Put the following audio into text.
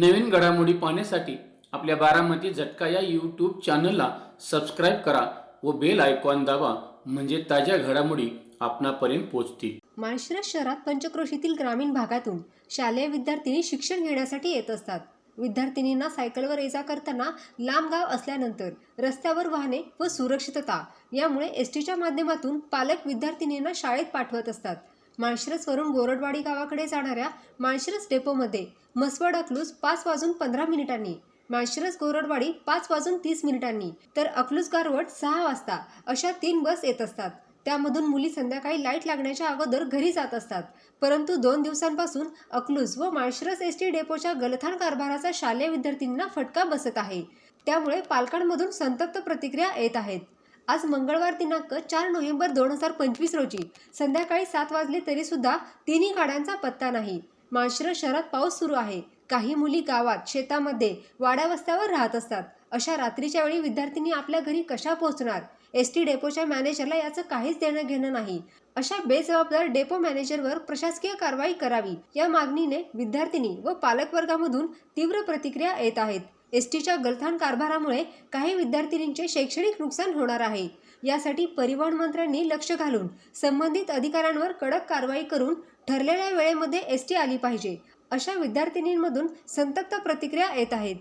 नवीन घडामोडी पाहण्यासाठी आपल्या बारामती झटका या यूट्यूब चॅनलला सबस्क्राईब करा व बेल आयकॉन दाबा म्हणजे ताज्या घडामोडी आपणापर्यंत पोहोचतील. माळशिरस शहरात पंचक्रोशीतील ग्रामीण भागातून शालेय विद्यार्थिनी शिक्षण घेण्यासाठी येत असतात. विद्यार्थिनींना सायकलवर ये जा करताना लांब गाव असल्यानंतर रस्त्यावर वाहने व सुरक्षितता यामुळे एस टीच्या माध्यमातून पालक विद्यार्थिनींना शाळेत पाठवत असतात. माळशिरसवरून गोरडवाडी गावाकडे जाणाऱ्या माळशिरस डेपोमध्ये मसवड अकलूज पाच वाजून पंधरा मिनिटांनी. माळशिरस गोरडवाडी पाच वाजून तीस मिनिटांनी. तर अकलूज गारवट सहा वाजता. अशा तीन बस येत असतात. त्यामधून मुली संध्याकाळी लाइट लागण्याच्या अगोदर घरी जात असतात. परंतु दोन दिवसांपासून अकलूज व माळशिरस एस टी डेपोच्या गलथान कारभाराचा शालेय विद्यार्थ्यांना फटका बसत आहे. त्यामुळे पालकांमधून संतप्त प्रतिक्रिया येत आहेत. आज मंगळवार दिनांक चार नोव्हेंबर दोन हजार पंचवीस रोजी. संध्याकाळी सात वाजले तरीसुद्धा तिन्ही गाड्यांचा पत्ता नाही. माळशिरस शहरात पाऊस सुरू आहे. काही मुली गावात शेतामध्ये वाड्यावस्त्यावर राहत असतात. अशा रात्रीच्या वेळी विद्यार्थिनी आपल्या घरी कशा पोहोचणार? एस टी डेपोच्या मॅनेजरला याचं काहीच देणं घेणं नाही. अशा बेजबाबदार डेपो मॅनेजरवर प्रशासकीय कारवाई करावी या मागणीने विद्यार्थिनी व पालकवर्गामधून तीव्र प्रतिक्रिया येत आहेत. एस टीच्या गलथान कारभारामुळे काही विद्यार्थिनींचे शैक्षणिक नुकसान होणार आहे. यासाठी परिवहन मंत्र्यांनी लक्ष घालून संबंधित अधिकाऱ्यांवर कडक कारवाई करून ठरलेल्या वेळेमध्ये एस टी आली पाहिजे अशा विद्यार्थिनींमधून संतप्त प्रतिक्रिया येत आहेत.